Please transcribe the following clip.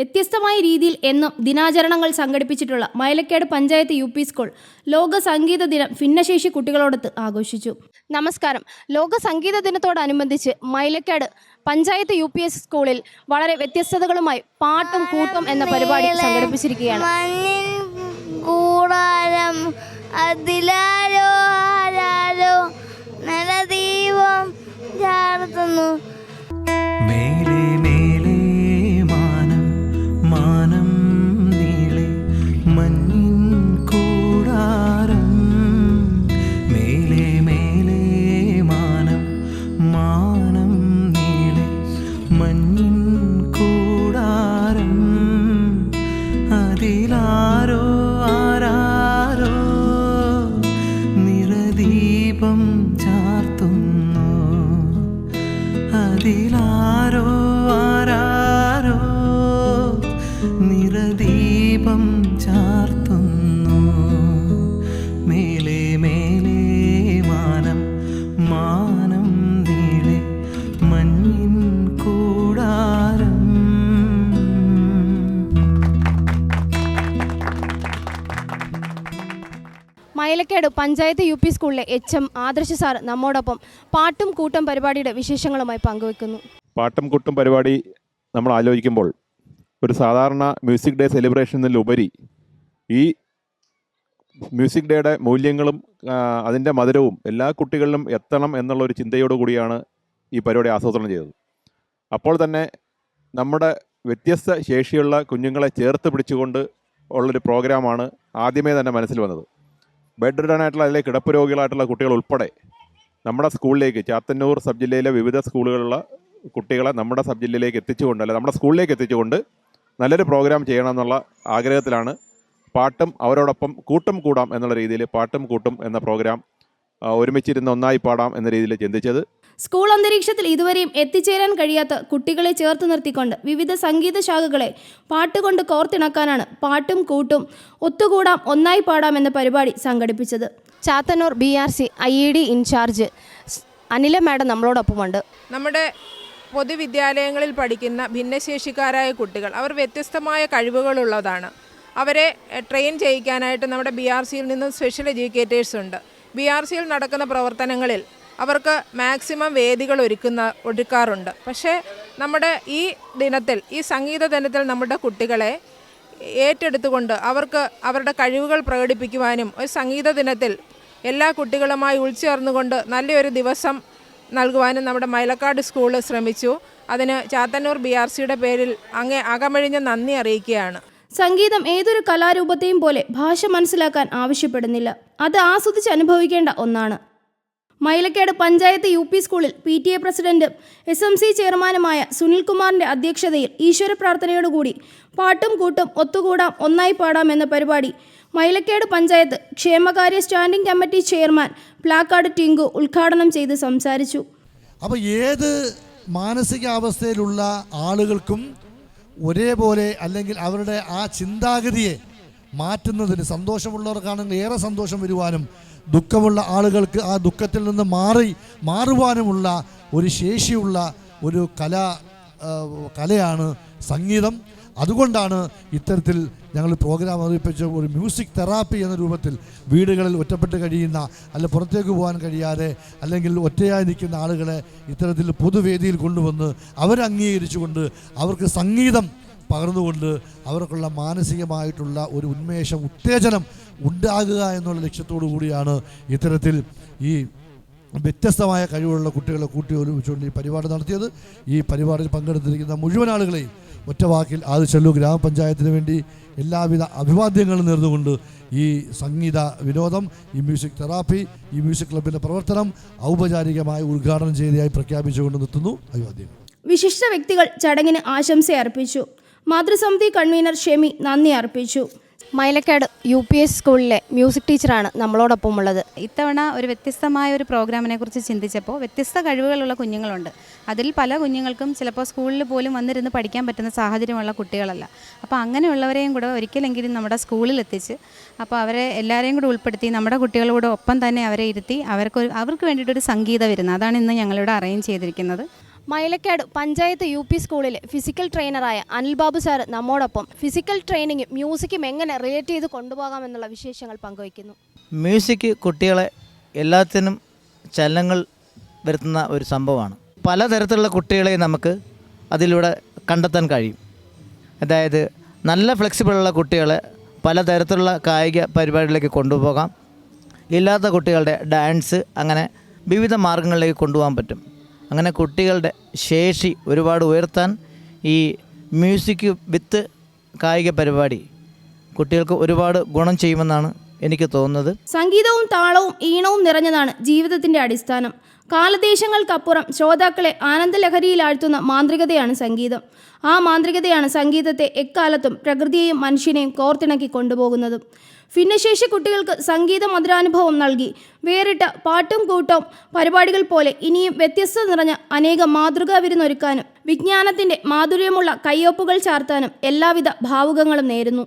വ്യത്യസ്തമായ രീതിയിൽ എന്നും ദിനാചരണങ്ങൾ സംഘടിപ്പിച്ചിട്ടുള്ള Mailakkad panchayat U P school ലോക സംഗീത ദിനം ഭിന്നശേഷി കുട്ടികളോടൊത്ത് ആഘോഷിച്ചു. നമസ്കാരം. ലോക സംഗീത ദിനത്തോടനുബന്ധിച്ച് Mylakkad panchayat U P S സ്കൂളിൽ വളരെ വ്യത്യസ്തതകളുമായി പാട്ടും കൂട്ടും എന്ന പരിപാടി സംഘടിപ്പിച്ചിരിക്കുകയാണ്. കൂടാരം അതിലാരോ ആരാരോ നരദീപം ചാർത്തുന്നു. നിറദീപം ചാർത്തുന്നു. അതിലാരോ മൈലക്കേട് പഞ്ചായത്ത് യു പി സ്കൂളിലെ എച്ച് എം ആദർശ് സാർ നമ്മോടൊപ്പം പാട്ടും കൂട്ടം പരിപാടിയുടെ വിശേഷങ്ങളുമായി പങ്കുവെക്കുന്നു. പാട്ടും കൂട്ടും പരിപാടി നമ്മൾ ആലോചിക്കുമ്പോൾ ഒരു സാധാരണ മ്യൂസിക് ഡേ സെലിബ്രേഷനിലുപരി ഈ മ്യൂസിക് ഡേയുടെ മൂല്യങ്ങളും അതിന്റെ മധുരവും എല്ലാ കുട്ടികളിലും എത്തണം എന്നുള്ള ഒരു ചിന്തയോടു കൂടിയാണ് ഈ പരിപാടി ആസൂത്രണം ചെയ്തത്. അപ്പോൾ തന്നെ നമ്മുടെ വ്യത്യസ്ത ശേഷിയുള്ള കുഞ്ഞുങ്ങളെ ചേർത്ത് പിടിച്ചുകൊണ്ട് ഉള്ളൊരു പ്രോഗ്രാമാണ് ആദ്യമേ തന്നെ മനസ്സിൽ വന്നത്. ബെഡ് ആയിട്ടുള്ള അല്ലെങ്കിൽ കിടപ്പ് രോഗികളായിട്ടുള്ള കുട്ടികൾ ഉൾപ്പെടെ നമ്മുടെ സ്കൂളിലേക്ക് ചാത്തന്നൂർ സബ് ജില്ലയിലെ വിവിധ സ്കൂളുകളിലുള്ള കുട്ടികളെ നമ്മുടെ സബ് ജില്ലയിലേക്ക് എത്തിച്ചുകൊണ്ട് അല്ലെ നമ്മുടെ സ്കൂളിലേക്ക് എത്തിച്ചുകൊണ്ട് നല്ലൊരു പ്രോഗ്രാം ചെയ്യണം എന്നുള്ള ആഗ്രഹത്തിലാണ് പാട്ടും അവരോടൊപ്പം കൂട്ടും കൂടാം എന്നുള്ള രീതിയിൽ പാട്ടും കൂട്ടും എന്ന പ്രോഗ്രാം ഒരുമിച്ചിരുന്ന് ഒന്നായി പാടാം എന്ന രീതിയിൽ ചിന്തിച്ചത്. സ്കൂൾ അന്തരീക്ഷത്തിൽ ഇതുവരെയും എത്തിച്ചേരാൻ കഴിയാത്ത കുട്ടികളെ ചേർത്ത് നിർത്തിക്കൊണ്ട് വിവിധ സംഗീത ശാഖകളെ പാട്ടുകൊണ്ട് കോർത്തിണക്കാനാണ് പാട്ടും കൂട്ടും ഒത്തുകൂടാം ഒന്നായി പാടാം എന്ന പരിപാടി സംഘടിപ്പിച്ചത്. Chathannoor B R C I E D in charge Anila madam നമ്മളോടൊപ്പമുണ്ട്. നമ്മുടെ പൊതുവിദ്യാലയങ്ങളിൽ പഠിക്കുന്ന ഭിന്നശേഷിക്കാരായ കുട്ടികൾ അവർ വ്യത്യസ്തമായ കഴിവുകളുള്ളതാണ്. അവരെ ട്രെയിൻ ചെയ്യിക്കാനായിട്ട് നമ്മുടെ ബി ആർ സിയിൽ നിന്ന് സ്പെഷ്യൽ എഡ്യൂക്കേറ്റേഴ്സ് ഉണ്ട്. ബി ആർ സിയിൽ നടക്കുന്ന പ്രവർത്തനങ്ങളിൽ അവർക്ക് മാക്സിമം വേദികൾ ഒരുക്കുന്ന ഒരുക്കാറുണ്ട്. പക്ഷേ നമ്മുടെ ഈ ദിനത്തിൽ ഈ സംഗീത ദിനത്തിൽ നമ്മുടെ കുട്ടികളെ ഏറ്റെടുത്തുകൊണ്ട് അവർക്ക് അവരുടെ കഴിവുകൾ പ്രകടിപ്പിക്കുവാനും ഒരു സംഗീത ദിനത്തിൽ എല്ലാ കുട്ടികളുമായി ഉൾച്ചേർന്നുകൊണ്ട് നല്ലൊരു ദിവസം നൽകുവാനും നമ്മുടെ മൈലക്കാട് സ്കൂൾ ശ്രമിച്ചു. അതിന് ചാത്തന്നൂർ ബി ആർ സിയുടെ പേരിൽ അങ്ങേ അകമഴിഞ്ഞ നന്ദി അറിയിക്കുകയാണ്. സംഗീതം ഏതൊരു കലാരൂപത്തെയും പോലെ ഭാഷ മനസ്സിലാക്കാൻ ആവശ്യപ്പെടുന്നില്ല. അത് ആസ്വദിച്ച് അനുഭവിക്കേണ്ട ഒന്നാണ്. മൈലക്കേട് പഞ്ചായത്ത് യു പി സ്കൂളിൽ പി ടി എ പ്രസിഡന്റും എസ് എം സി ചെയർമാനുമായ സുനിൽകുമാറിന്റെ അധ്യക്ഷതയിൽ ഈശ്വര പ്രാർത്ഥനയോടുകൂടി പാട്ടും കൂട്ടും ഒത്തുകൂടാം ഒന്നായി പാടാം എന്ന പരിപാടി മൈലക്കേട് പഞ്ചായത്ത് ക്ഷേമകാര്യ standing committee chairman Plakkad Tinku ഉദ്ഘാടനം ചെയ്ത് സംസാരിച്ചു. അപ്പോൾ ഏത് മാനസികാവസ്ഥയിലുള്ള ആളുകൾക്കും ഒരേപോലെ അല്ലെങ്കിൽ അവരുടെ ആ ചിന്താഗതിയെ മാറ്റുന്നതിന് സന്തോഷമുള്ളവർക്കാണെങ്കിൽ ഏറെ സന്തോഷം വരുവാനും ദുഃഖമുള്ള ആളുകൾക്ക് ആ ദുഃഖത്തിൽ നിന്ന് മാറി മാറുവാനുമുള്ള ഒരു ശേഷിയുള്ള ഒരു കല കലയാണ് സംഗീതം. അതുകൊണ്ടാണ് ഇത്തരത്തിൽ ഞങ്ങൾ പ്രോഗ്രാം അവതരിപ്പിച്ച ഒരു മ്യൂസിക് തെറാപ്പി എന്ന രൂപത്തിൽ വീടുകളിൽ ഒറ്റപ്പെട്ട് കഴിയുന്ന അല്ല പുറത്തേക്ക് പോകാൻ കഴിയാതെ അല്ലെങ്കിൽ ഒറ്റയായി നിൽക്കുന്ന ആളുകളെ ഇത്തരത്തിൽ പൊതുവേദിയിൽ കൊണ്ടുവന്ന് അവരംഗീകരിച്ചുകൊണ്ട് അവർക്ക് സംഗീതം പകർന്നുകൊണ്ട് അവർക്കുള്ള മാനസികമായിട്ടുള്ള ഒരു ഉന്മേഷം ഉത്തേജനം ഉണ്ടാകുക എന്നുള്ള ലക്ഷ്യത്തോടു കൂടിയാണ് ഇത്തരത്തിൽ ഈ വ്യത്യസ്തമായ കഴിവുള്ള കുട്ടികളെ കൂട്ടി ഒരുമിച്ചുകൊണ്ട് ഈ പരിപാടി നടത്തിയത്. ഈ പരിപാടിയിൽ പങ്കെടുത്തിരിക്കുന്ന മുഴുവൻ ആളുകളെയും ഒറ്റ വാക്കിൽ ആദിച്ചല്ലു ഗ്രാമപഞ്ചായത്തിന് വേണ്ടി എല്ലാവിധ അഭിവാദ്യങ്ങളും നേർന്നുകൊണ്ട് ഈ സംഗീത വിനോദം ഈ മ്യൂസിക് തെറാപ്പി ഈ മ്യൂസിക് ക്ലബിന്റെ പ്രവർത്തനം ഔപചാരികമായി ഉദ്ഘാടനം ചെയ്തതായി പ്രഖ്യാപിച്ചുകൊണ്ട് നിർത്തുന്നു. അഭിവാദ്യങ്ങൾ. വിശിഷ്ട വ്യക്തികൾ ചടങ്ങിന് ആശംസ അർപ്പിച്ചു മാതൃസമിതി കൺവീനർ ഷെമി നന്ദി അർപ്പിച്ചു. മൈലക്കാട് യു പി എസ് സ്കൂളിലെ മ്യൂസിക് ടീച്ചറാണ് നമ്മളോടൊപ്പം ഉള്ളത് ഇത്തവണ ഒരു വ്യത്യസ്തമായ ഒരു പ്രോഗ്രാമിനെ കുറിച്ച് ചിന്തിച്ചപ്പോൾ വ്യത്യസ്ത കഴിവുകളുള്ള കുഞ്ഞുങ്ങളുണ്ട്. അതിൽ പല കുഞ്ഞുങ്ങൾക്കും ചിലപ്പോൾ സ്കൂളിൽ പോലും വന്നിരുന്ന് പഠിക്കാൻ പറ്റുന്ന സാഹചര്യമുള്ള കുട്ടികളല്ല. അപ്പോൾ അങ്ങനെയുള്ളവരെയും കൂടെ ഒരിക്കലെങ്കിലും നമ്മുടെ സ്കൂളിൽ എത്തിച്ച് അപ്പോൾ അവരെ എല്ലാവരെയും കൂടെ ഉൾപ്പെടുത്തി നമ്മുടെ കുട്ടികളോട് ഒപ്പം തന്നെ അവരെ ഇരുത്തി അവർക്ക് അവർക്ക് വേണ്ടിയിട്ടൊരു സംഗീത വരുന്നത് അതാണ് ഇന്ന് ഞങ്ങളിവിടെ അറേഞ്ച് ചെയ്തിരിക്കുന്നത്. മൈലക്കാട് പഞ്ചായത്ത് യു പി സ്കൂളിലെ ഫിസിക്കൽ ട്രെയിനറായ അനിൽ ബാബു സാർ നമ്മോടൊപ്പം. ഫിസിക്കൽ ട്രെയിനിങ്ങും മ്യൂസിക്കും എങ്ങനെ റിലേറ്റ് ചെയ്ത് കൊണ്ടുപോകാമെന്നുള്ള വിശേഷങ്ങൾ പങ്കുവയ്ക്കുന്നു. മ്യൂസിക് കുട്ടികളെ എല്ലാത്തിനും ചലനങ്ങൾ വരുത്തുന്ന ഒരു സംഭവമാണ്. പലതരത്തിലുള്ള കുട്ടികളെ നമുക്ക് അതിലൂടെ കണ്ടെത്താൻ കഴിയും. അതായത് നല്ല ഫ്ലെക്സിബിളുള്ള കുട്ടികളെ പലതരത്തിലുള്ള കായിക പരിപാടികളിലേക്ക് കൊണ്ടുപോകാം. ഇല്ലാത്ത കുട്ടികളുടെ ഡാൻസ് അങ്ങനെ വിവിധ മാർഗങ്ങളിലേക്ക് കൊണ്ടുപോകാൻ പറ്റും. അങ്ങനെ കുട്ടികളുടെ ശേഷി ഒരുപാട് ഉയർത്താൻ ഈ മ്യൂസിക് വിത്ത് കായിക പരിപാടി കുട്ടികൾക്ക് ഒരുപാട് ഗുണം ചെയ്യുമെന്നാണ് എനിക്ക് തോന്നുന്നത്. സംഗീതവും താളവും ഈണവും നിറഞ്ഞതാണ് ജീവിതത്തിന്റെ അടിസ്ഥാനം. കാലദേശങ്ങൾക്കപ്പുറം ശ്രോതാക്കളെ ആനന്ദലഹരിയിലാഴ്ത്തുന്ന മാന്ത്രികതയാണ് സംഗീതം. ആ മാന്ത്രികതയാണ് സംഗീതത്തെ എക്കാലത്തും പ്രകൃതിയെയും മനുഷ്യനെയും കോർത്തിണക്കി കൊണ്ടുപോകുന്നതും. ഭിന്നശേഷി കുട്ടികൾക്ക് സംഗീത മധുരാനുഭവം നൽകി വേറിട്ട പാട്ടും കൂട്ടവും പരിപാടികൾ പോലെ ഇനിയും വ്യത്യസ്ത നിറഞ്ഞ അനേകം മാതൃകാ വിരുന്നൊരുക്കാനും വിജ്ഞാനത്തിന്റെ മാധുര്യമുള്ള കയ്യൊപ്പുകൾ ചാർത്താനും എല്ലാവിധ ഭാവുകങ്ങളും നേരുന്നു.